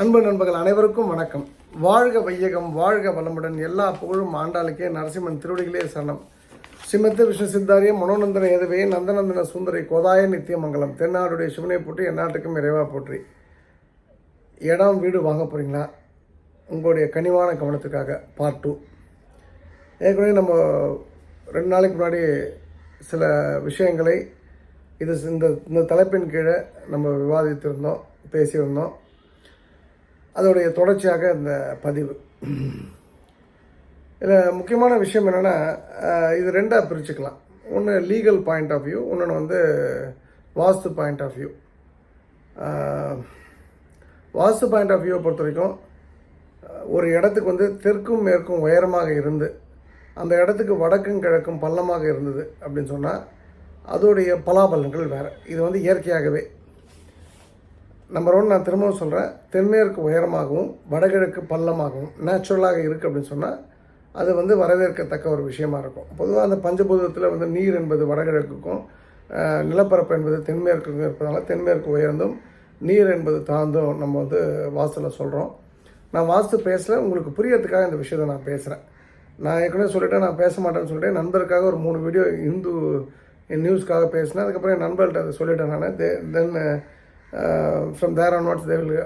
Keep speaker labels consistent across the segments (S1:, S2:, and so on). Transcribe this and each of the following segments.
S1: அன்பு நண்பர்கள் அனைவருக்கும் வணக்கம். வாழ்க வையகம் வாழ்க வளமுடன் எல்லா புகழும் ஆண்டாளுக்கே நரசிம்மன் திருவடிகளே சரணம். ஸ்ரீமத்த விஷ்ணு சித்தாரிய மனோநந்தன ஏதவே நந்தநந்தன சுந்தரி கோதாய நித்தியமங்கலம் தென்னாடுடைய சிவனை போற்றி எந்நாட்டுக்கும் இறைவா போற்றி. இடம் வீடு வாங்க போகிறீங்களா உங்களுடைய கனிவான கவனத்துக்காக பார்ட் டூ ஏற்கனவே நம்ம ரெண்டு நாளைக்கு முன்னாடி சில விஷயங்களை இது இந்த இந்த தலைப்பின் கீழே நம்ம விவாதித்திருந்தோம் பேசியிருந்தோம். அதோடைய தொடர்ச்சியாக இந்த பதிவு. இதில் முக்கியமான விஷயம் என்னென்னா இது ரெண்டாக பிரிச்சுக்கலாம். ஒன்று லீகல் பாயிண்ட் ஆஃப் வியூ இன்னொன்று வந்து vastu point of view vastu point of வியூவை பொறுத்த வரைக்கும் ஒரு இடத்துக்கு வந்து தெற்கும் மேற்கும் உயரமாக இருந்து அந்த இடத்துக்கு வடக்கும் கிழக்கும் பள்ளமாக இருந்தது அப்படின்னு சொன்னால் அதோடைய பலாபலன்கள் வேறு. இது வந்து இயற்கையாகவே நம்பர் ஒன் நான் திரும்பவும் சொல்கிறேன் தென்மேற்கு உயரமாகவும் வடகிழக்கு பள்ளமாகவும் நேச்சுரலாக இருக்குது அப்படின்னு சொன்னால் அது வந்து வரவேற்கத்தக்க ஒரு விஷயமா இருக்கும். பொதுவாக அந்த பஞ்சபூதத்தில் வந்து நீர் என்பது வடகிழக்குக்கும் நிலப்பரப்பு என்பது தென்மேற்குக்கும் இருப்பதனால தென்மேற்கு உயர்ந்தும் நீர் என்பது தாழ்ந்தும் நம்ம வந்து வாஸ்துல சொல்கிறோம் நான் வாஸ்து பேசல உங்களுக்கு புரியறதுக்காக இந்த விஷயத்தை நான் பேசுகிறேன் நான் ஏற்கனவே சொல்லிட்டேன் நான் பேச மாட்டேன்னு சொல்லிட்டேன். நண்பருக்காக ஒரு மூணு வீடியோ இந்து நியூஸ்க்காக பேசினேன். அதுக்கப்புறம் என் நண்பர்கிட்ட அதை சொல்லிட்டேன் நான். Then from there on what's they will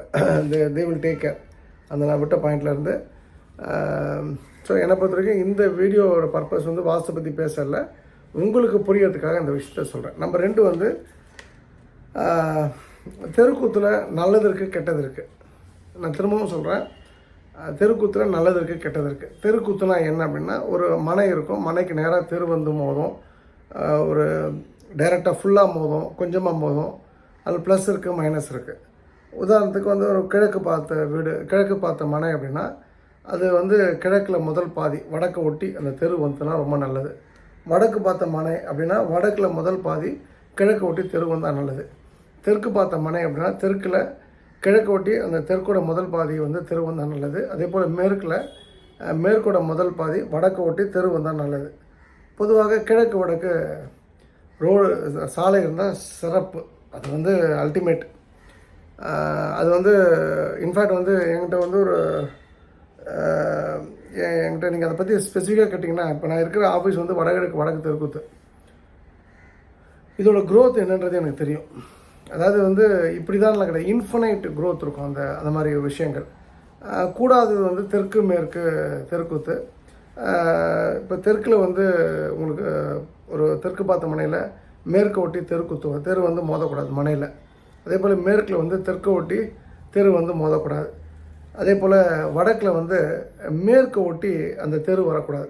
S1: they will take care அந்த நான் விட்ட பாயிண்ட்லேருந்து ஸோ um, என்னை பொறுத்த வரைக்கும் இந்த வீடியோவோட பர்பஸ் வந்து வாஸ்து பற்றி பேசல. உங்களுக்கு புரியறதுக்காக இந்த விஷயத்த சொல்கிறேன் நம்பர் ரெண்டு வந்து uh, தெருக்கூத்தில் நல்லது இருக்குது கெட்டது இருக்குது நான் திரும்பவும் சொல்கிறேன் uh, தெருக்கூத்தில் நல்லது இருக்குது கெட்டது இருக்குது தெருக்கூத்துனா என்ன அப்படின்னா ஒரு மனை இருக்கும். மனைக்கு நேராக தெரு வந்து மோதும். Uh, ஒரு டைரெக்டாக ஃபுல்லாக மோதும். கொஞ்சமாக மோதும். அதில் ப்ளஸ் இருக்குது மைனஸ் இருக்குது உதாரணத்துக்கு வந்து ஒரு கிழக்கு பார்த்த வீடு கிழக்கு பார்த்த மனை அப்படின்னா அது வந்து கிழக்கில் முதல் பாதி வடக்கு ஒட்டி அந்த தெரு வந்துன்னா ரொம்ப நல்லது. வடக்கு பார்த்த மனை அப்படின்னா வடக்கில் முதல் பாதி கிழக்கு ஒட்டி தெரு வந்தால் நல்லது. தெற்கு பார்த்த மனை அப்படின்னா தெற்கில் கிழக்கு ஒட்டி அந்த தெற்கோட முதல் பாதி வந்து தெரு வந்தால் நல்லது. அதே போல் மேற்கில் மேற்கோட முதல் பாதி வடக்கு ஒட்டி தெரு வந்தால் நல்லது. பொதுவாக கிழக்கு வடக்கு ரோடு சாலை இருந்தால் சிறப்பு. அது வந்து அல்டிமேட் அது வந்து இன்ஃபேக்ட் வந்து என்கிட்ட வந்து ஒரு என்கிட்ட நீங்கள் அதை பற்றி ஸ்பெசிஃபிக்காக கேட்டிங்கன்னா இப்போ நான் இருக்கிற ஆஃபீஸ் வந்து வடகிழக்கு வடக்கு தெற்குத்து. இதோட க்ரோத் என்னன்றது எனக்கு தெரியும். அதாவது வந்து இப்படி தான் கிடையாது. இன்ஃபனைட் க்ரோத் இருக்கும் அந்த அந்த மாதிரி விஷயங்கள். கூடாது கூடாதது வந்து தெற்கு மேற்கு தெற்குத்து. இப்போ தெற்கில் வந்து உங்களுக்கு ஒரு தெற்கு பார்த்த முனையில் மேற்கு ஒட்டி தெருக்குத்துவோம் தெரு வந்து மோதக்கூடாது மனையில். அதே போல் மேற்கில் வந்து தெற்கு ஒட்டி தெரு வந்து மோதக்கூடாது. அதே போல் வடக்கில் வந்து மேற்கு ஒட்டி அந்த தெரு வரக்கூடாது.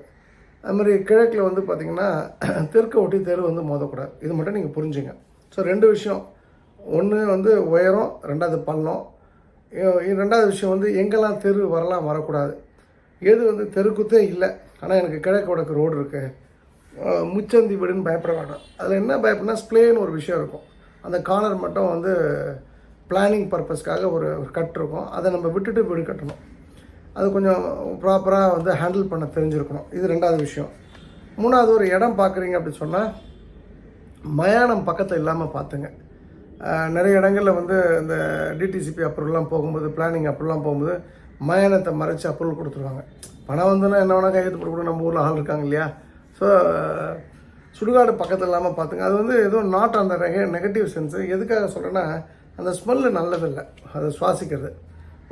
S1: அது மாதிரி கிழக்கில் வந்து பார்த்திங்கன்னா தெற்கு ஒட்டி தெரு வந்து மோதக்கூடாது. இது மட்டும் நீங்கள் புரிஞ்சுங்க. ஸோ ரெண்டு விஷயம். ஒன்று வந்து உயரம் ரெண்டாவது பள்ளம். ரெண்டாவது விஷயம் வந்து எங்கெல்லாம் தெரு வரலாம் வரக்கூடாது. எது வந்து தெருக்குத்தே இல்லை. ஆனால் எனக்கு கிழக்கு வடக்கு ரோடு இருக்குது முச்சந்தி வீடுன்னு பயப்பட வேண்டாம் அதில் என்ன பயப்படனா ஸ்ப்ளேன்னு ஒரு விஷயம் இருக்கும். அந்த கார்னர் மட்டும் வந்து பிளானிங் பர்பஸ்க்காக ஒரு கட் இருக்கும். அதை நம்ம விட்டுட்டு வீடு கட்டணும். அது கொஞ்சம் ப்ராப்பராக வந்து ஹேண்டில் பண்ண தெரிஞ்சிருக்கணும். இது ரெண்டாவது விஷயம். மூணாவது ஒரு இடம் பார்க்குறீங்க அப்படின்னு சொன்னால் மயானம் பக்கத்தில் இல்லாமல் பார்த்துங்க. நிறைய இடங்களில் வந்து இந்த டிடிசிபி அப்ரூவல்லாம் போகும்போது பிளானிங் அப்ரூவல்லாம் போகும்போது மயானத்தை மறைச்சி அப்ரூவல் கொடுத்துருவாங்க. பணம் வந்தோன்னா என்ன வேணால் கையெழுத்து போட்டு கூட நம்ம ஊரில் ஆள் இருக்காங்க இல்லையா? ஸோ சுடுகாடு பக்கத்தில் இல்லாமல் பார்த்துங்க அது வந்து எதுவும் நாட் அந்த நெகட்டிவ் சென்ஸு எதுக்காக சொல்கிறேன்னா அந்த ஸ்மெல்லு நல்லதில்லை. அதை சுவாசிக்கிறது.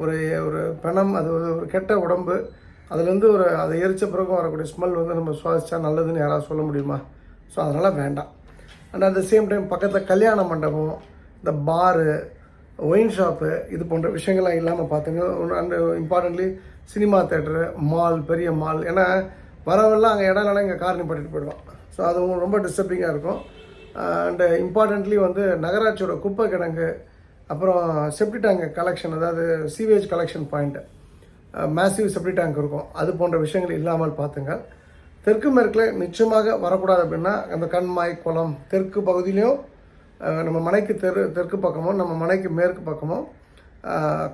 S1: ஒரு ஒரு பிணம் அது ஒரு கெட்ட உடம்பு அதுலேருந்து ஒரு அதை எரிச்ச பிறகும் வரக்கூடிய ஸ்மெல் வந்து நம்ம சுவாசித்தா நல்லதுன்னு யாராவது சொல்ல முடியுமா? ஸோ அதனால் வேண்டாம். And at the same time பக்கத்தில் கல்யாண மண்டபம் இந்த பாரு ஒயின் ஷாப்பு இது போன்ற விஷயங்கள்லாம் இல்லாமல் பார்த்துங்க and importantly cinema theatre mall பெரிய மால் ஏன்னா வரவெல்லாம் அங்கே இடம் இல்லைனா இங்கே கார் நிப்பாட்டிட்டு போயிடுவான். ஸோ அது ரொம்ப டிஸ்டர்பிங்காக இருக்கும். அண்டு இம்பார்ட்டண்ட்லி வந்து நகராட்சியோட குப்பை கிடங்கு அப்புறம் செப்டி டேங்க் கலெக்ஷன் அதாவது sewage collection point massive septic tank இருக்கும். அது போன்ற விஷயங்கள் இல்லாமல் பார்த்துங்க. தெற்கு மேற்கில் நிச்சயமாக வரக்கூடாது அப்படின்னா அந்த கண்மாய் குளம் தெற்கு பகுதியிலையும் நம்ம மனைக்கு தெரு தெற்கு பக்கமும் நம்ம மனைக்கு மேற்கு பக்கமும்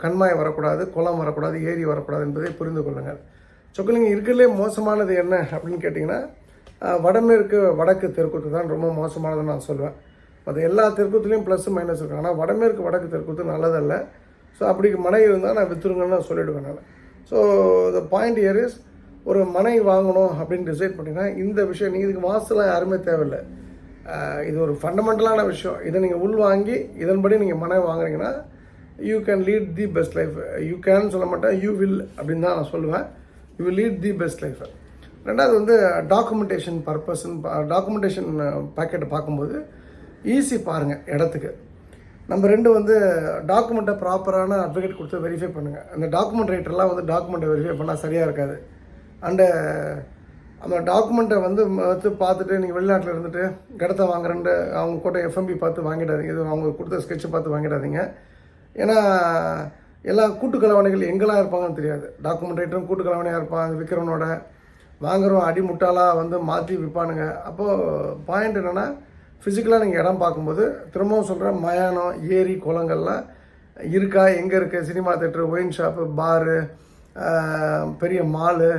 S1: கண்மாய் வரக்கூடாது குளம் வரக்கூடாது ஏரி வரக்கூடாது என்பதை புரிந்து கொள்ளுங்கள். சொக்கலிங்க இருக்கிறதுலே மோசமானது என்ன அப்படின்னு கேட்டிங்கன்னா வடமேற்கு வடக்கு தெற்குத்து தான் ரொம்ப மோசமானதுன்னு நான் சொல்லுவேன் அது எல்லா தெற்குத்துலேயும் ப்ளஸ் மைனஸ் இருக்கும் ஆனால் வடமேற்கு வடக்கு தெற்குத்து நல்லதல்ல. ஸோ அப்படி மனை இருந்தால் நான் விற்றுருங்கன்னு நான் சொல்லிவிடுவேன் நான். So the point here is ஒரு மனை வாங்கணும் அப்படின்னு டிசைட் பண்ணிங்கன்னா இந்த விஷயம் நீங்கள் இதுக்கு மாதம்லாம் யாருமே தேவையில்லை. இது ஒரு ஃபண்டமெண்டலான விஷயம். இதை நீங்கள் உள் வாங்கி இதன்படி நீங்கள் மனை வாங்குறீங்கன்னா you can lead the best life you can சொல்ல மாட்டேன் யூ வில் அப்படின்னு தான் நான் சொல்லுவேன். You will lead the best life ரெண்டாவது வந்து டாக்குமெண்டேஷன் பர்பஸ்ன்னு டாக்குமெண்டேஷன் பேக்கெட்டை பார்க்கும்போது ஈஸி பாருங்கள் இடத்துக்கு. நம்ம ரெண்டு வந்து டாக்குமெண்ட்டை ப்ராப்பரான அட்வொகேட் கொடுத்து வெரிஃபை பண்ணுங்கள் அந்த டாக்குமெண்ட் ரைட்டர்லாம் வந்து டாக்குமெண்ட்டை வெரிஃபை பண்ணால் சரியாக இருக்காது. அண்டு அந்த டாக்குமெண்ட்டை வந்து வந்து பார்த்துட்டு நீங்கள் வெளிநாட்டில் இருந்துட்டு இடத்த வாங்குறேன்ட்டு அவங்க கூட எஃப்எம்பி பார்த்து வாங்கிடாதீங்க. இது அவங்க கொடுத்த ஸ்கெட்சை பார்த்து வாங்கிடாதீங்க. ஏன்னா எல்லா கூட்டுக்கலவணைகள் எங்கெல்லாம் இருப்பாங்கன்னு தெரியாது. டாக்குமெண்ட் ரைட்டரும் கூட்டு இருப்பாங்க விற்கிறவனோட வாங்குறவன் அடிமுட்டாலாக வந்து மாற்றி விற்பானுங்க. அப்போது பாயிண்ட் என்னென்னா ஃபிசிக்கலாக நீங்கள் இடம் பார்க்கும்போது திரும்பவும் சொல்கிற மயானம் ஏரி குளங்கள்லாம் இருக்கா? எங்கே இருக்குது சினிமா தேட்டர் ஒயின் ஷாப்பு பாரு பெரிய மாலு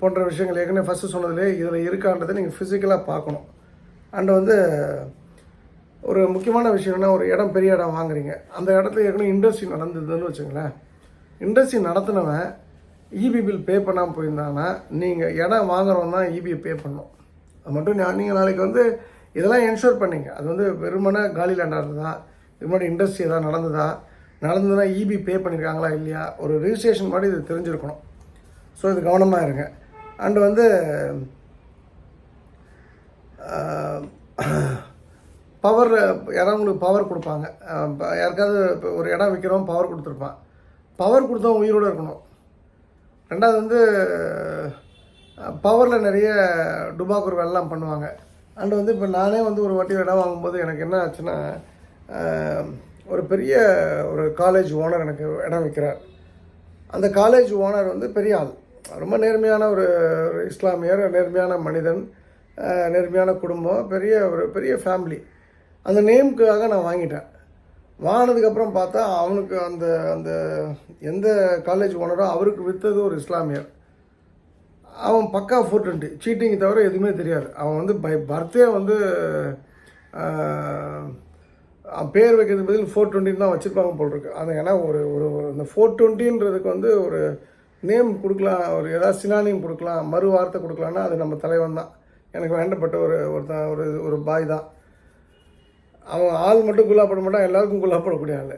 S1: போன்ற விஷயங்கள் ஏற்கனவே ஃபஸ்ட்டு சொன்னதுலேயே இதில் இருக்கான்றதை நீங்கள் ஃபிசிக்கலாக பார்க்கணும். அண்ட் வந்து ஒரு முக்கியமான விஷயம்னா ஒரு இடம் பெரிய இடம் வாங்குறீங்க. அந்த இடத்துல ஏற்கனவே இண்டஸ்ட்ரி நடந்ததுன்னு வச்சுங்களேன் இண்டஸ்ட்ரி நடத்தினவன் இபி பில் பே பண்ணாமல் போயிருந்தாங்கன்னா நீங்கள் இடம் வாங்குறவன் தான் இபியை பே பண்ணணும். அது மட்டும் நான் நீங்கள் நாளைக்கு வந்து இதெல்லாம் என்ஷூர் பண்ணிங்க. அது வந்து வெறுமனே காலி லேண்டாக இருந்ததா? இது முன்னாடி இண்டஸ்ட்ரி எதாவது நடந்ததா? நடந்ததுன்னா இபி பே பண்ணியிருக்காங்களா இல்லையா? ஒரு ரிஜிஸ்ட்ரேஷன் மாதிரி இது தெரிஞ்சிருக்கணும். ஸோ இது கவனமாக இருங்க. அண்டு வந்து பவர் யாராவங்களுக்கு பவர் கொடுப்பாங்க. யாருக்காவது இப்போ ஒரு இடம் விற்கிறோம் பவர் கொடுத்துருப்பான். பவர் கொடுத்தவன் உயிரோடு இருக்கணும். ரெண்டாவது வந்து பவரில் நிறைய டுபாக்கூர் வேலைலாம் பண்ணுவாங்க. அண்ட் வந்து இப்போ நானே வந்து ஒரு வாட்டி இடம் வாங்கும்போது எனக்கு என்ன ஆச்சுன்னா ஒரு பெரிய ஒரு காலேஜ் ஓனர் எனக்கு இடம் விற்கிறார் அந்த காலேஜ் ஓனர் வந்து பெரிய ஆள். ரொம்ப நேர்மையான ஒரு ஒரு இஸ்லாமியர் நேர்மையான மனிதன் நேர்மையான குடும்பம் பெரிய ஒரு பெரிய ஃபேமிலி அந்த நேமுக்காக நான் வாங்கிட்டேன். வாங்கினதுக்கப்புறம் பார்த்தா அவனுக்கு அந்த அந்த எந்த காலேஜ் ஓனரோ அவருக்கு விற்றது ஒரு இஸ்லாமியர். அவன் பக்கா ஃபோர் டுவெண்ட்டி சீட்டிங் தவிர எதுவுமே தெரியாது. அவன் வந்து பை பர்த்டே வந்து பேர் வைக்கிறது பதில் ஃபோர் டுவெண்ட்டின்னு தான் வச்சுருப்பாங்க போல் இருக்கு அது ஏன்னா ஒரு ஒரு ஒரு இந்த ஃபோர் டுவெண்ட்டின்றதுக்கு வந்து ஒரு நேம் கொடுக்கலாம் ஒரு ஏதாவது சினானியம் கொடுக்கலாம் மறு வார்த்தை கொடுக்கலான்னா அது நம்ம தலைவன் தான். எனக்கு வேண்டப்பட்ட ஒரு ஒருத்தன் ஒரு ஒரு பாய் தான். அவன் ஆள் மட்டும் குல்லாப்பட மாட்டான் எல்லாருக்கும் குல்லாப்படக்கூடிய ஆள்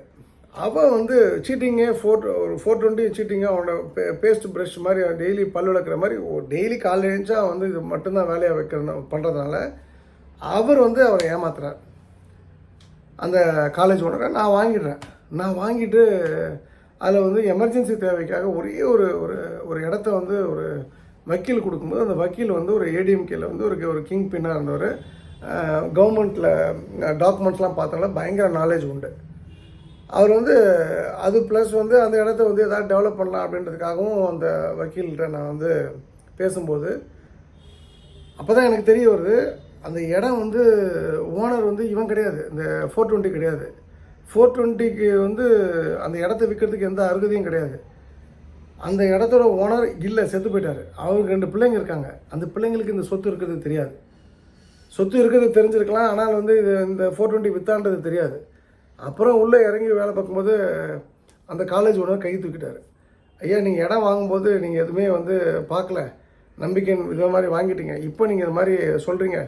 S1: அவன் வந்து சீட்டிங்கே ஃபோர் ஒரு ஃபோர் டுவெண்ட்டி சீட்டிங்காக அவனோட பே பேஸ்ட் ப்ரஷ் மாதிரி டெய்லி பல் விளக்குற மாதிரி டெய்லி காலையில் எழுந்துச்சா அவன் வந்து இது மட்டும்தான் வேலையாக வைக்கிற பண்ணுறதுனால அவர் வந்து அவரை ஏமாத்துறார். அந்த காலேஜ் ஓனரை நான் வாங்கிடுறேன். நான் வாங்கிட்டு அதில் வந்து எமர்ஜென்சி தேவைக்காக ஒரே ஒரு ஒரு ஒரு இடத்த வந்து ஒரு வக்கீல் கொடுக்கும்போது அந்த வக்கீல் வந்து ஒரு ஏடிஎம்கேல வந்து ஒரு ஒரு கிங் பின்னாக இருந்தவர். கவர்மெண்ட்டில் டாக்குமெண்ட்ஸ்லாம் பார்த்தனால பயங்கர நாலேஜ் உண்டு. அவர் வந்து அது ப்ளஸ் வந்து அந்த இடத்த வந்து எதாவது டெவலப் பண்ணலாம் அப்படின்றதுக்காகவும் அந்த வக்கீல்கிட்ட நான் வந்து பேசும்போது அப்போ தான் எனக்கு தெரிய வருது அந்த இடம் வந்து ஓனர் வந்து இவன் கிடையாது இந்த ஃபோர் டுவெண்ட்டி கிடையாது. ஃபோர் டுவெண்ட்டிக்கு வந்து அந்த இடத்த விற்கிறதுக்கு எந்த அருகதையும் கிடையாது. அந்த இடத்தோட ஓனர் இல்லை செத்து போயிட்டார். அவருக்கு ரெண்டு பிள்ளைங்க இருக்காங்க. அந்த பிள்ளைங்களுக்கு இந்த சொத்து இருக்கிறது தெரியாது. சொத்து இருக்கிறது தெரிஞ்சிருக்கலாம். ஆனால் வந்து இது இந்த ஃபோர் டுவெண்ட்டி வித்தான்றது தெரியாது. அப்புறம் உள்ளே இறங்கி வேலை பார்க்கும்போது அந்த காலேஜ் ஓனர் கை தூக்கிட்டார். ஐயா நீங்கள் இடம் வாங்கும்போது நீங்கள் எதுவுமே வந்து பார்க்கல. நம்பிக்கை இது மாதிரி வாங்கிட்டீங்க. இப்போ நீங்கள் இது மாதிரி சொல்கிறீங்க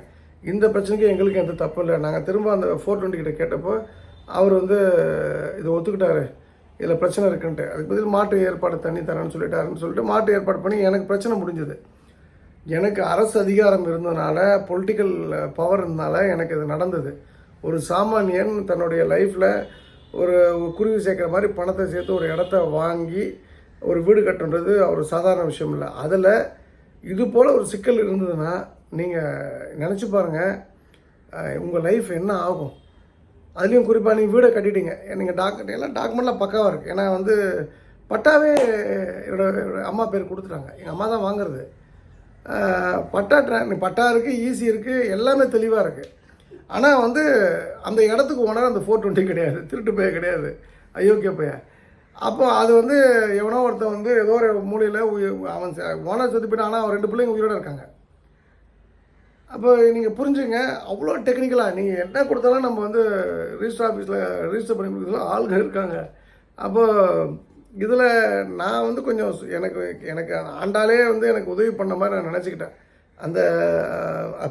S1: இந்த பிரச்சனைக்கு எங்களுக்கு எந்த தப்பு இல்லை. நாங்கள் திரும்ப அந்த ஃபோர் டுவெண்ட்டி கிட்ட கேட்டப்போ அவர் வந்து இதை ஒத்துக்கிட்டாரு. இதில் பிரச்சனை இருக்குன்ட்டு. அதுக்கு பதில் மாட்டு ஏற்பாடு தண்ணி தரேன்னு சொல்லிட்டாருன்னு சொல்லிட்டு மாட்டு ஏற்பாடு பண்ணி எனக்கு பிரச்சனை முடிஞ்சது. எனக்கு அரசு அதிகாரம் இருந்ததுனால பொலிட்டிக்கல் பவர் இருந்தனால எனக்கு இது நடந்தது. ஒரு சாமானியன் தன்னுடைய லைஃப்பில் ஒரு குருவி சேர்க்குற மாதிரி பணத்தை சேர்த்து ஒரு இடத்த வாங்கி ஒரு வீடு கட்டுன்றது ஒரு சாதாரண விஷயம் இல்லை. அதில் இது போல் ஒரு சிக்கல் இருந்ததுன்னா நீங்கள் நினச்சி பாருங்கள் உங்கள் லைஃப் என்ன ஆகும்? அதுலேயும் குறிப்பாக நீங்கள் வீடை கட்டிட்டீங்க. நீங்கள் டாக்குமெண்ட் எல்லாம் டாக்குமெண்ட்லாம் பக்காவாக இருக்குது ஏன்னா வந்து பட்டாவே என்னோட என்னோட அம்மா பேர் கொடுத்துட்டாங்க. எங்கள் அம்மா தான் வாங்குறது. பட்டா ட்ரா பட்டா இருக்குது ஈஸி இருக்குது எல்லாமே தெளிவாக இருக்குது ஆனால் வந்து அந்த இடத்துக்கு ஓனர் அந்த ஃபோர் டுவெண்ட்டி கிடையாது. திருட்டு பைய கிடையாது. அயோக்கிய பைய அப்போ அது வந்து எவனோ ஒருத்தன் வந்து ஏதோ ஒரு மூலையில் அவன் ஓனர் செத்து போயிட்டான். ஆனால் அவன் ரெண்டு பிள்ளைங்க உயிரோட இருக்காங்க. அப்போ நீங்கள் புரிஞ்சுங்க அவ்வளோ டெக்னிக்கலாக நீங்கள் என்ன கொடுத்தாலும் நம்ம வந்து ரிஜிஸ்டர் ஆஃபீஸில் ரிஜிஸ்டர் பண்ணி கொடுக்கலாம் ஆளுங்க இருக்காங்க. அப்போது இதில் நான் வந்து கொஞ்சம் எனக்கு எனக்கு ஆண்டாலே வந்து எனக்கு உதவி பண்ண மாதிரி நான் நினச்சிக்கிட்டேன். அந்த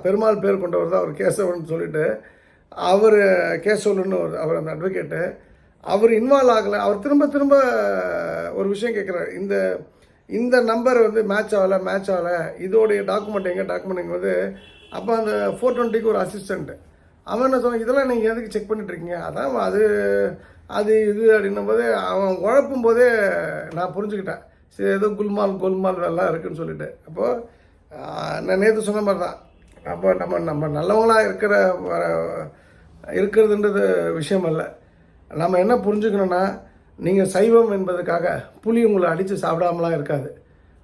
S1: பெருமாள் பேர் கொண்டவர் தான் அவர் கேசவன் சொல்லிட்டு அவர் கேசவன்னு ஒரு அவர் அந்த அட்வொகேட்டு அவர் இன்வால்வ் ஆகலை. அவர் திரும்ப திரும்ப ஒரு விஷயம் கேட்குறாரு இந்த இந்த நம்பர் வந்து மேட்ச் ஆகலை மேட்ச் ஆகலை. இதோடைய டாக்குமெண்ட் எங்கே டாக்குமெண்ட் வந்து அப்போ அந்த ஃபோர் டுவெண்ட்டிக்கு ஒரு அசிஸ்டண்ட்டு அவன் என்ன சொன்னான் இதெல்லாம் நீங்கள் எதுக்கு செக் பண்ணிட்டு இருக்கீங்க? அதான் அது அது இது அப்படின்னும் போதே அவன் குழப்பும் போதே நான் புரிஞ்சுக்கிட்டேன். சரி ஏதோ குல்மால் கோல்மால் எல்லாம் இருக்குன்னு சொல்லிட்டு. அப்போது நான் நேற்று சொன்ன மாதிரி தான். அப்போ நம்ம நம்ம நல்லவங்களாக இருக்கிற இருக்கிறதுன்றது விஷயம் இல்லை நம்ம என்ன புரிஞ்சுக்கணும்னா நீங்கள் சைவம் என்பதுக்காக புளி உங்களை அடித்து சாப்பிடாமலாம் இருக்காது.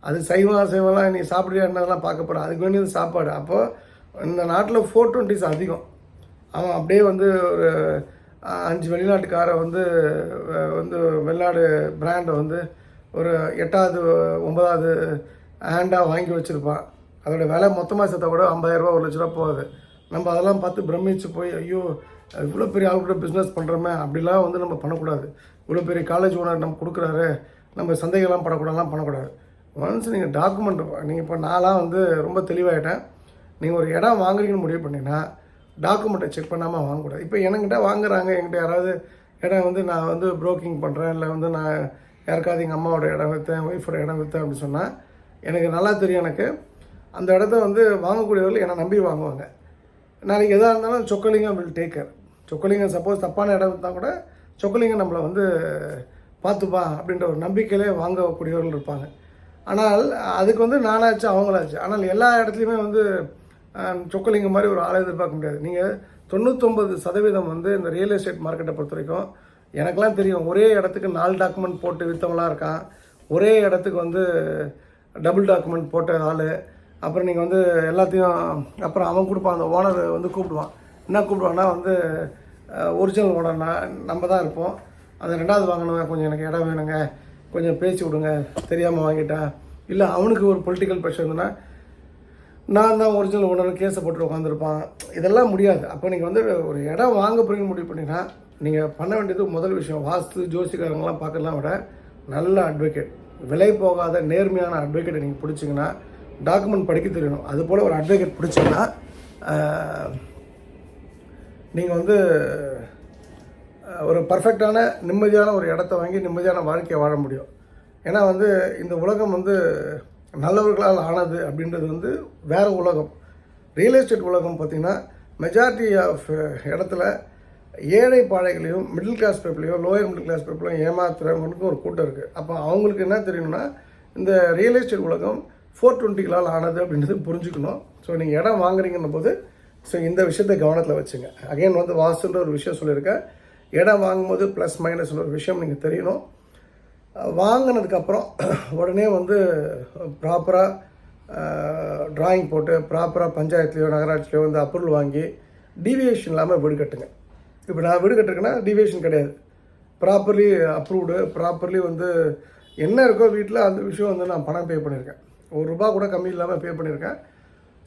S1: அது சைவம் அசைவம்லாம் நீ சாப்பிட்றியா என்னதெல்லாம் பார்க்கப்படும் அதுக்கு வேண்டியது சாப்பாடு. அப்போது இந்த நாட்டில் ஃபோர் டுவெண்ட்டிஸ் அதிகம். அவன் அப்படியே வந்து ஒரு அஞ்சு வெளிநாட்டுக்காரை வந்து வந்து வெளிநாடு பிராண்டை வந்து ஒரு எட்டாவது ஒன்பதாவது ஹேண்டாக வாங்கி வச்சுருப்பான். அதோட விலை மொத்தமாக சேர்த்தா கூட ஐம்பதாயிரரூபா ஒரு லட்ச ரூபா போகுது. நம்ம அதெல்லாம் பார்த்து பிரமிச்சு போய் ஐயோ இவ்வளோ பெரிய ஆள் கூட பிஸ்னஸ் பண்ணுறோமே அப்படிலாம் வந்து நம்ம பண்ணக்கூடாது. இவ்வளோ பெரிய காலேஜ் ஓனர் நம்ம கொடுக்குறாரு நம்ம சந்தேகம்லாம் படக்கூடாதுலாம் பண்ணக்கூடாது. ஒன்ஸ் நீங்கள் டாக்குமெண்ட் நீங்கள் இப்போ நான்லாம் வந்து ரொம்ப தெளிவாயிட்டேன். நீங்கள் ஒரு இடம் வாங்குறீங்கன்னு முடிவு பண்ணிங்கன்னா டாக்குமெண்ட்டை செக் பண்ணாமல் வாங்கக்கூடாது. இப்போ என்கிட்ட வாங்குறாங்க என்கிட்ட யாராவது இடம் வந்து நான் வந்து ப்ரோக்கிங் பண்ணுறேன் இல்லை வந்து நான் யாருக்காவது எங்கள் அம்மாவோட இடம் விற்றேன் ஒய்ஃபோட இடம் விற்றேன் அப்படின்னு சொன்னால் எனக்கு நல்லா தெரியும் எனக்கு. அந்த இடத்த வந்து வாங்கக்கூடியவர்கள் என்னை நம்பி வாங்குவாங்க. நாளைக்கு எதாக இருந்தாலும் Chokkalingam will take care Chokkalingam suppose தப்பான இடம் இருந்தால் கூட சொக்கலிங்கம் நம்மளை வந்து பார்த்துப்பா அப்படின்ற ஒரு நம்பிக்கையிலே வாங்கக்கூடியவர்கள் இருப்பாங்க. ஆனால் அதுக்கு வந்து நானாச்சு அவங்களாச்சு. ஆனால் எல்லா இடத்துலையுமே வந்து சொக்கலிங்கம் மாதிரி ஒரு ஆளை எதிர்பார்க்க முடியாது. நீங்கள் தொண்ணூத்தொம்பது சதவீதம் வந்து இந்த ரியல் எஸ்டேட் மார்க்கெட்டை பொறுத்த வரைக்கும் எனக்கெல்லாம் தெரியும். ஒரே இடத்துக்கு நாலு டாக்குமெண்ட் போட்டு விற்றவங்களாம் இருக்கான். ஒரே இடத்துக்கு வந்து டபுள் டாக்குமெண்ட் போட்ட ஆள். அப்புறம் நீங்கள் வந்து எல்லாத்தையும் அப்புறம் அவன் கொடுப்பான். அந்த ஓனர் வந்து கூப்பிடுவான். என்ன கூப்பிடுவான்னா வந்து ஒரிஜினல் ஓனர்னா நம்ம தான் இருப்போம். அந்த ரெண்டாவது வாங்கணுங்க. கொஞ்சம் எனக்கு இடம் வேணுங்க. கொஞ்சம் பேசி விடுங்க. தெரியாமல் வாங்கிட்டேன். இல்லை அவனுக்கு ஒரு பொலிட்டிக்கல் ப்ரெஷர் இருந்ததுன்னா நான் தான் ஒரிஜினல் ஓனர் கேஸை போட்டு உட்காந்துருப்பான் இதெல்லாம் முடியாது. அப்போ நீங்கள் வந்து ஒரு இடம் வாங்க போறீங்கன்னு முடிவு பண்ணிங்கன்னா நீங்கள் பண்ண வேண்டியது முதல் விஷயம். வாஸ்து ஜோசிக்காரங்களாம் பார்க்கலாம் விட நல்ல அட்வொகேட் விலை போகாத நேர்மையான அட்வொகேட்டை நீங்கள் பிடிச்சிங்கன்னா டாக்குமெண்ட் படிக்க தெரியணும். அது போல் ஒரு அட்வொகேட் பிடிச்சிங்கன்னா நீங்கள் வந்து ஒரு பர்ஃபெக்டான நிம்மதியான ஒரு இடத்த வாங்கி நிம்மதியான வாழ்க்கையை வாழ முடியும். ஏன்னா வந்து இந்த உலகம் வந்து நல்லவர்களால் ஆனது அப்படின்றது வந்து வேறு உலகம். ரியல் எஸ்டேட் உலகம் பார்த்திங்கன்னா மெஜாரிட்டி ஆஃப் இடத்துல ஏழை பாழைகளையும் மிடில் கிளாஸ் பீப்புளையும் லோயர் மிடில் கிளாஸ் பீப்புளையும் ஏமாத்துறவங்களுக்கும் ஒரு கூட்டம் இருக்குது அப்போ அவங்களுக்கு என்ன தெரியணும்னா இந்த ரியல் எஸ்டேட் உலகம் ஃபோர் டுவெண்ட்டிகளால் ஆனது அப்படின்றது புரிஞ்சுக்கணும். ஸோ நீங்கள் இடம் வாங்குறீங்கன்னும் போது ஸோ இந்த விஷயத்த கவனத்தில் வச்சுங்க. அகைன் வந்து வாசுன்ற ஒரு விஷயம் சொல்லியிருக்கேன். இடம் வாங்கும்போது ப்ளஸ் மைனஸ் ஒரு விஷயம் நீங்கள் தெரியணும். வாங்கினதுக்கப்புறம் உடனே வந்து ப்ராப்பராக ட்ராயிங் போட்டு ப்ராப்பராக பஞ்சாயத்துலேயோ நகராட்சிலையோ வந்து அப்ரூவல் வாங்கி டீவியேஷன் இல்லாமல் வீடு கட்டுங்க. இப்போ நான் வீடு கட்டுருக்கேன்னா டீவியேஷன் கிடையாது. ப்ராப்பர்லி அப்ரூவ்டு ப்ராப்பர்லி வந்து என்ன இருக்கோ வீட்டில் அந்த விஷயம் வந்து நான் பணம் பே பண்ணியிருக்கேன் ஒரு ரூபா கூட கம்மி இல்லாமல் பே பண்ணியிருக்கேன்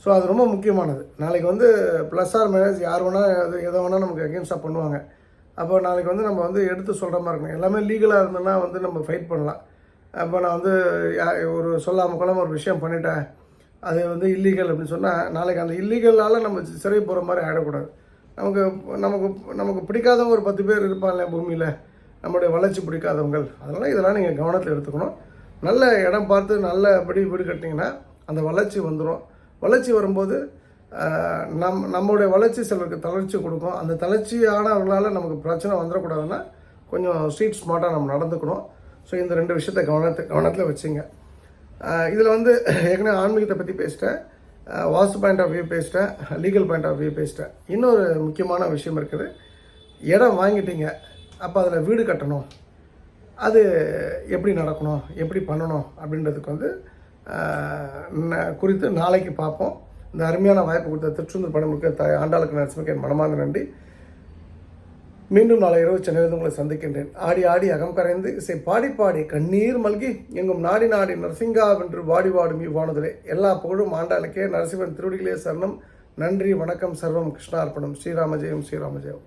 S1: ஸோ அது ரொம்ப முக்கியமானது. நாளைக்கு வந்து ப்ளஸ் ஆர் மைனஸ் யார் வேணால் எது எதை வேணால் நமக்கு அகேன்ஸ்டாக பண்ணுவாங்க. அப்போ நாளைக்கு வந்து நம்ம வந்து எடுத்து சொல்கிற மாதிரி இருக்கணும். எல்லாமே லீகலாக இருந்ததுன்னா வந்து நம்ம ஃபைட் பண்ணலாம். அப்போ நான் வந்து யா- ஒரு சொல்லாமல் கொள்ளாமல் ஒரு விஷயம் பண்ணிட்டேன். அது வந்து இல்லீகல் அப்படின்னு சொன்னால் நாளைக்கு அந்த இல்லீகலால் நம்ம சிறை போகிற மாதிரி ஆகிடக்கூடாது நமக்கு நமக்கு நமக்கு பிடிக்காதவங்க ஒரு பத்து பேர் இருப்பாங்களே பூமியில். நம்மளுடைய வளர்ச்சி பிடிக்காதவங்கள் அதனால் இதெல்லாம் நீங்கள் கவனத்தில் எடுத்துக்கணும். நல்ல இடம் பார்த்து நல்லபடி வீடு கட்டிங்கன்னா அந்த வளர்ச்சி வந்துடும் வளர்ச்சி வரும்போது நம் நம்மளுடைய வளர்ச்சி சிலருக்கு தளர்ச்சி கொடுக்கும். அந்த தளர்ச்சியானவர்களால் நமக்கு பிரச்சனை வந்துடக்கூடாதுன்னா கொஞ்சம் ஸ்ட்ரீட் ஸ்மார்ட்டாக நம்ம நடந்துக்கணும். ஸோ இந்த ரெண்டு விஷயத்தை கவனத்தை கவனத்தில் வச்சுங்க. இதில் வந்து ஏற்கனவே ஆன்மீகத்தை பற்றி பேசிட்டேன். வாஸ்து பாயிண்ட் ஆஃப் வியூ பேசிட்டேன். லீகல் பாயிண்ட் ஆஃப் வியூ பேசிட்டேன். இன்னொரு முக்கியமான விஷயம் இருக்குது. இடம் வாங்கிட்டீங்க. அப்போ அதில் வீடு கட்டணும். அது எப்படி நடக்கணும்? எப்படி பண்ணணும்? அப்படின்றதுக்கு வந்து ந- குறித்து நாளைக்கு பார்ப்போம். இந்த அருமையான வாய்ப்பு கொடுத்த திருச்செந்தூர் படமுக்கு தாய் ஆண்டாளுக்கு நரசிம்மக்கு என் மனமார்ந்த நன்றி. மீண்டும் நாளை இரவு சென்னையில் உங்களை சந்திக்கின்றேன். ஆடி ஆடி அகம் கரைந்து இசை பாடி பாடி கண்ணீர் மல்கி எங்கும் நாடி நாடி நரசிங்கா வென்று வாடி வாடும் இவ்வானதிலே. எல்லா புகழும் ஆண்டாளுக்கே நரசிம்மன் திருவடிகளே சரணம். நன்றி வணக்கம் சர்வம் கிருஷ்ணார்ப்பணம். ஸ்ரீராம ஜெயம் ஸ்ரீராம ஜெயம்.